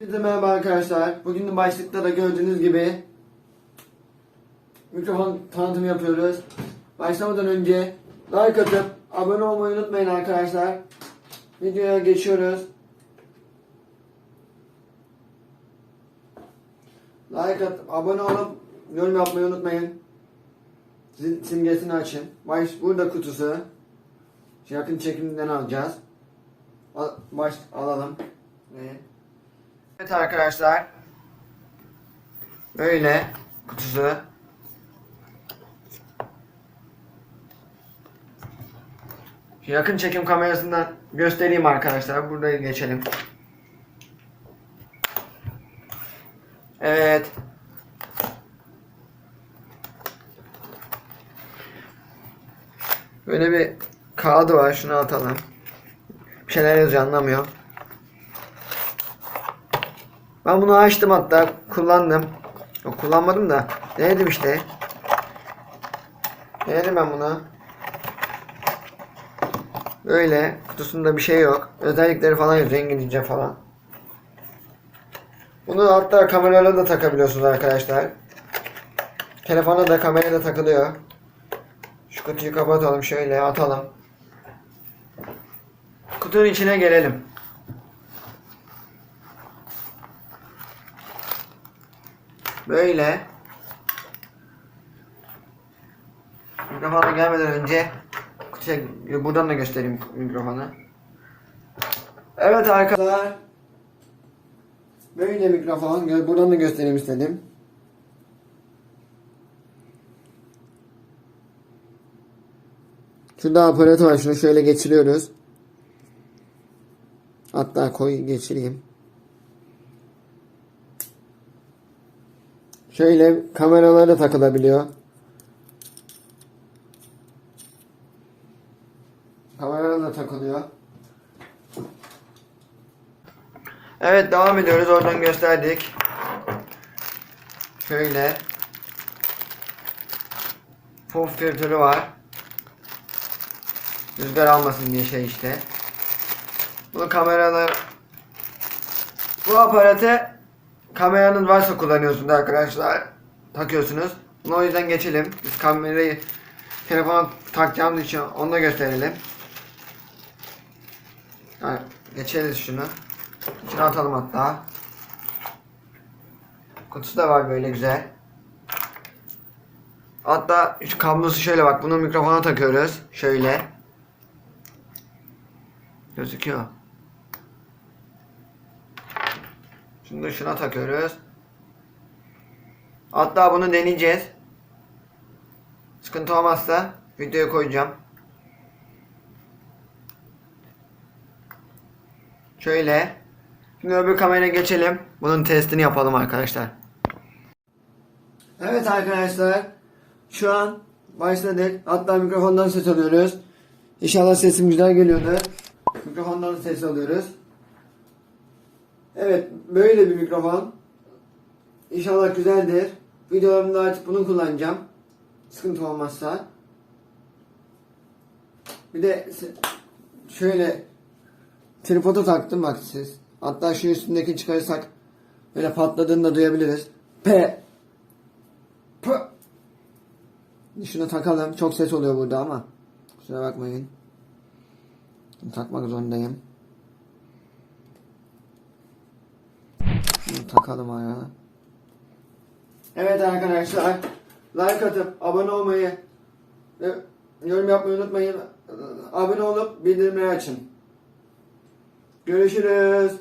Herkese merhaba arkadaşlar. Bugün de başlıkta da gördüğünüz gibi mikrofon tanıtımı yapıyoruz. Başlamadan önce like atıp abone olmayı unutmayın arkadaşlar. Videoya geçiyoruz. Like atıp abone olup yorum yapmayı unutmayın. Simgesini açın. Baş, burada kutusu. Yakın çekimden alacağız. Al, baş alalım. Evet arkadaşlar. Böyle kutusu. Yakın çekim kamerasından göstereyim arkadaşlar. Burada geçelim. Evet. Böyle bir kağıdı var. Şunu atalım. Bir şeyler yazıyor anlamıyorum. Ben bunu açtım hatta kullandım. Yok kullanmadım da denedim işte. Denedim ben bunu. Böyle kutusunda bir şey yok. Özellikleri falan yazıyor İngilizce falan. Bunu hatta kameralara da takabiliyorsunuz arkadaşlar. Telefona da kameraya da takılıyor. Şu kutuyu kapatalım şöyle atalım. Kutunun içine gelelim. Böyle. Mikrofona gelmeden önce kutuya buradan da göstereyim mikrofonu. Evet arkadaşlar. Böyle mikrofon. Buradan da göstereyim istedim. Şurada aparatı var. Şunu şöyle geçiriyoruz. Hatta koy geçireyim. Şöyle kameralara takılabiliyor. Kameraya da takılıyor. Evet devam ediyoruz. Oradan gösterdik. Şöyle. Puf filtörü var. Rüzgar almasın diye şey işte. Bunu kameralar bu aparatı kameranız varsa kullanıyorsunuz arkadaşlar. Takıyorsunuz. Bunu o yüzden geçelim. Biz kamerayı telefona takacağımız için onu da gösterelim. Yani geçeriz şunu. İçine atalım hatta. Kutusu da var böyle güzel. Hatta şu kablosu şöyle bak. Bunu mikrofona takıyoruz. Şöyle. Gözüküyor. Şunu da şuna takıyoruz. Hatta bunu deneyeceğiz. Sıkıntı olmazsa videoya koyacağım. Şöyle. Şimdi öbür kameraya geçelim. Bunun testini yapalım arkadaşlar. Evet arkadaşlar. Şu an başladık. Hatta mikrofondan ses alıyoruz. İnşallah sesim güzel geliyordu. Mikrofondan ses alıyoruz. Evet böyle bir mikrofon. İnşallah güzeldir. Videolarımda artık bunu kullanacağım. Sıkıntı olmazsa. Bir de şöyle tripodu taktım bak siz. Hatta şu üstündeki çıkarırsak böyle patladığını da duyabiliriz. P P Şunu takalım. Çok ses oluyor burada ama. Kusura bakmayın. Takmak zorundayım. Şunu takalım ayağa. Evet arkadaşlar. Like atıp abone olmayı ve yorum yapmayı unutmayın. Abone olup bildirimleri açın. Görüşürüz.